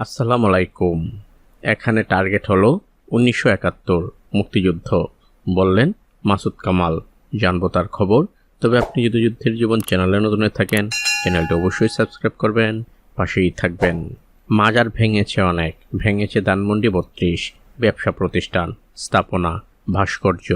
আসসালামু আলাইকুম এখানে টার্গেট হলো উনিশশো একাত্তর মুক্তিযুদ্ধ। বললেন মাসুদ কামাল। জানব তার খবর। তবে আপনি যদি যুদ্ধের জীবন চ্যানেলে নতুন থাকেন, চ্যানেলটি অবশ্যই সাবস্ক্রাইব করবেন, পাশেই থাকবেন। মাজার ভেঙেছে অনেক। ভেঙেছে দানমন্ডি বত্রিশ, ব্যবসা প্রতিষ্ঠান, স্থাপনা, ভাস্কর্য,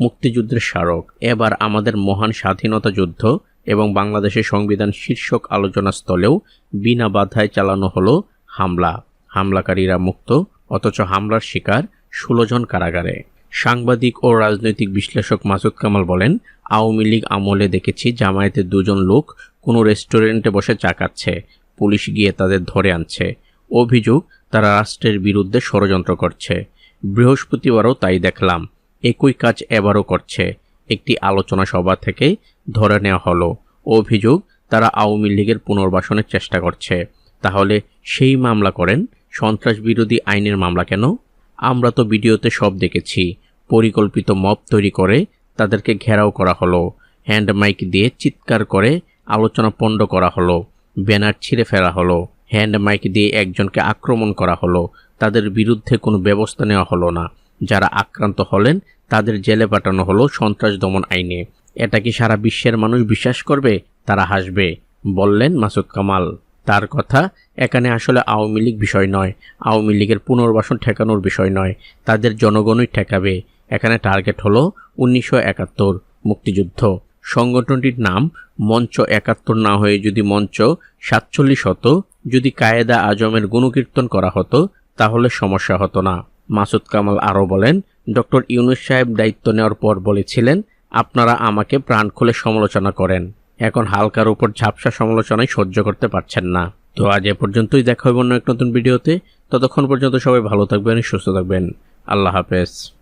মুক্তিযুদ্ধের স্মারক। এবার আমাদের মহান স্বাধীনতা যুদ্ধ এবং বাংলাদেশের সংবিধান শীর্ষক আলোচনা স্থলেও বিনা বাধায় চালানো হলো হামলা। হামলাকারীরা মুক্ত, অথচ হামলার শিকার ষোলো জন কারাগারে। সাংবাদিক ও রাজনৈতিক বিশ্লেষক মাসুদ কামাল বলেন, আওয়ামী লীগ আমলে দেখেছি জামায়াতের দুজন লোক কোনো রেস্টুরেন্টে বসে চা খাচ্ছে, পুলিশ গিয়ে তাদের ধরে আনছে। অভিযোগ, তারা রাষ্ট্রের বিরুদ্ধে ষড়যন্ত্র করছে। বৃহস্পতিবারও তাই দেখলাম, একই কাজ এবারও করছে। একটি আলোচনা সভা থেকে ধরে নেওয়া হলো। অভিযোগ, তারা আওয়ামী লীগের পুনর্বাসনের চেষ্টা করছে। তাহলে সেই মামলা করেন। সন্ত্রাস বিরোধী আইনের মামলা কেন? আমরা তো ভিডিওতে সব দেখেছি। পরিকল্পিত মব তৈরি করে তাদেরকে ঘেরাও করা হলো। হ্যান্ড মাইক দিয়ে চিৎকার করে আলোচনা পণ্ড করা হলো। ব্যানার ছিঁড়ে ফেলা হলো। হ্যান্ড মাইক দিয়ে একজনকে আক্রমণ করা হলো। তাদের বিরুদ্ধে কোনো ব্যবস্থা নেওয়া হলো না। যারা আক্রান্ত হলেন, তাদের জেলে পাঠানো হলো সন্ত্রাস দমন আইনে। এটা কি সারা বিশ্বের মানুষ বিশ্বাস করবে? তারা হাসবে, বললেন মাসুদ কামাল। তার কথা এখানে আসলে আওয়ামী লীগ বিষয় নয়। আওয়ামী লীগের পুনর্বাসন ঠেকানোর বিষয় নয়। তাদের জনগণই ঠেকাবে। এখানে টার্গেট হলো উনিশশো একাত্তর, মুক্তিযুদ্ধ। সংগঠনটির নাম মঞ্চ একাত্তর না হয়ে যদি মঞ্চ সাতচল্লিশ হতো, যদি কায়েদা আজমের গুণকীর্তন করা হতো, তাহলে সমস্যা হতো না। মাসুদ কামাল আরও বলেন, ডক্টর ইউনুস সাহেব দায়িত্ব নেওয়ার পর বলেছিলেন, আপনারা আমাকে প্রাণ খুলে সমালোচনা করেন। এখন হালকার উপর ঝাপসা সমালোচনায় সহ্য করতে পারছেন না। তো আজ এ পর্যন্তই দেখা হবে অন্য এক নতুন ভিডিওতে। ততক্ষণ পর্যন্ত সবাই ভালো থাকবেন, সুস্থ থাকবেন। আল্লাহ হাফেজ।